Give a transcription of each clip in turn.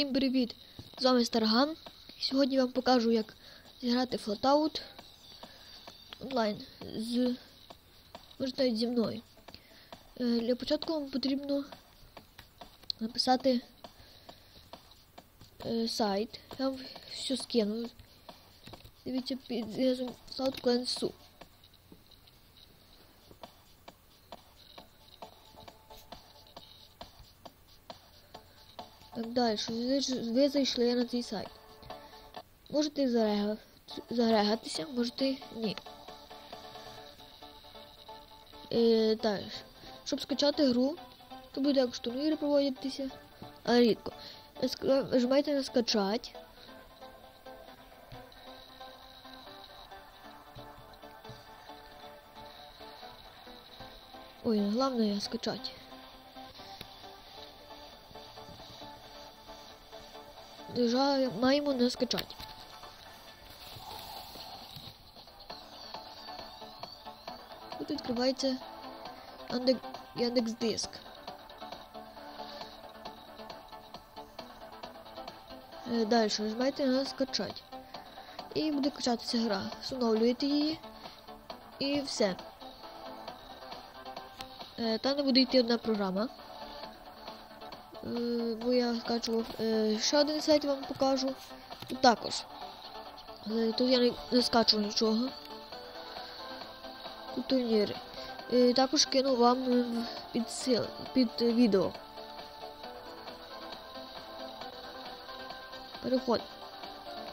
Всім привіт! З вами Старган. Сьогодні вам покажу, як зіграти Flatout онлайн з можна навіть зі мною. Е, Для початку вам потрібно написати е, сайт. Я вам все скину. Дивіться під знизу Cloud Так далі, ви, зайшли на цей сайт. Можете зарега- зарегатися, можете ні. Е, далі. Щоб скачати гру, то буде як турніри проводитися, але рідко. Нажимайте на скачать. Ой, головне скачать. Нажимаємо на скачать. Тут відкривається Яндекс, Диск. Е, Далі нажимаєте на скачать. І буде качатися гра. Встановлюєте її. І все. Е, Там не буде йти одна програма. Е, бо я скачував е, ще один сайт вам покажу. Тут також. Але тут я не, не скачував нічого. Тут турніри. Е, також кину вам е, під, сил, під е, відео. Переход.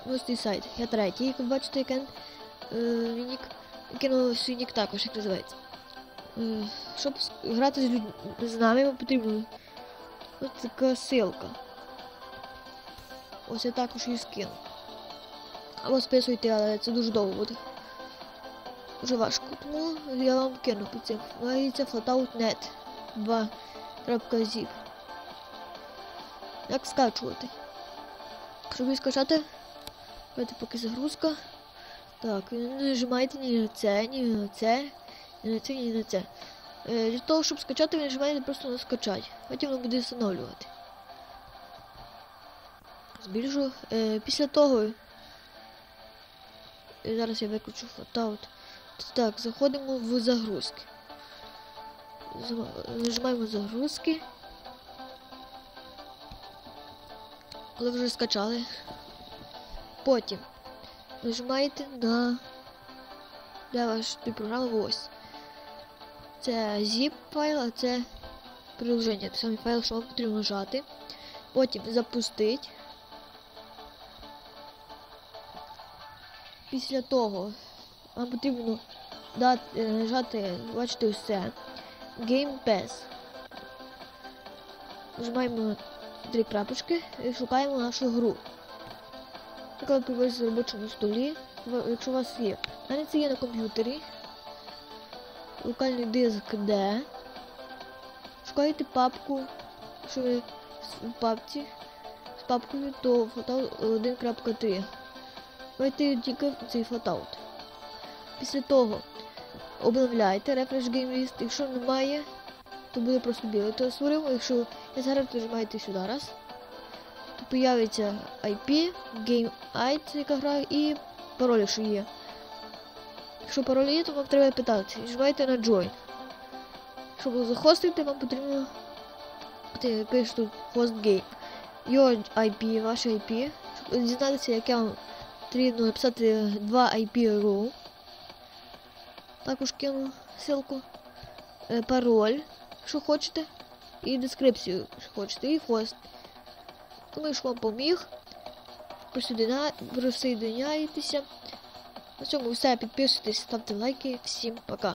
Ось цей сайт. Я третій, як ви бачите, е, нік. Кину свій нік також, як називається. Е, щоб грати з людьми з нами, вам потрібно Ось така силка. Ось я також її скину. Або списуйте, але це дуже довго буде. Дуже важко. Тому я вам кину під цим. Називається Flatout.net 2.zip. Як скачувати? Щоб її скачати, давайте поки загрузка. Так, не нажимайте ні на це, ні на це, ні на це, ні на це. Е, Для того, щоб скачати, ви нажимаєте просто на скачать. Потім воно буде встановлювати. Збільшу. Е, після того. е, Зараз я виключу фотоут. Так, заходимо в загрузки. Нажимаємо загрузки. Коли вже скачали. Потім нажимаєте на для вашої програми ось. Це zip файл, а це приложення. Той самий файл, що вам потрібно нажати. Потім запустить. Після того вам потрібно дати, е, нажати, бачите, це. Game Pass. Нажимаємо три крапочки і шукаємо нашу гру. Наприклад, появиться на робочому столі, якщо у вас є. У мене це є на комп'ютері локальний диск D. Шукаєте папку, що ви в папці з папкою, то Fallout 1.3. Давайте тільки цей Fallout. Після того обновляйте Refresh Game List. Якщо немає, то буде просто білий. То створив, якщо я зараз нажимаєте сюди раз, то появиться IP, Game ID, яка грає, і пароль, якщо є. Якщо пароль є, то вам треба питати. Нажимайте на Join. Щоб захостити, вам потрібно пишеш тут hostgame. Your IP, ваше IP. Щоб дізнатися, яке вам потрібно написати два IP rule. Також кину ссылку. Е, Пароль, що хочете. І дескрипцію, що хочете. І хост. Думаю, що вам поміг. Присоединя- Присоединяєтеся. На цьому все. Підписуйтесь, ставте лайки. Всім пока.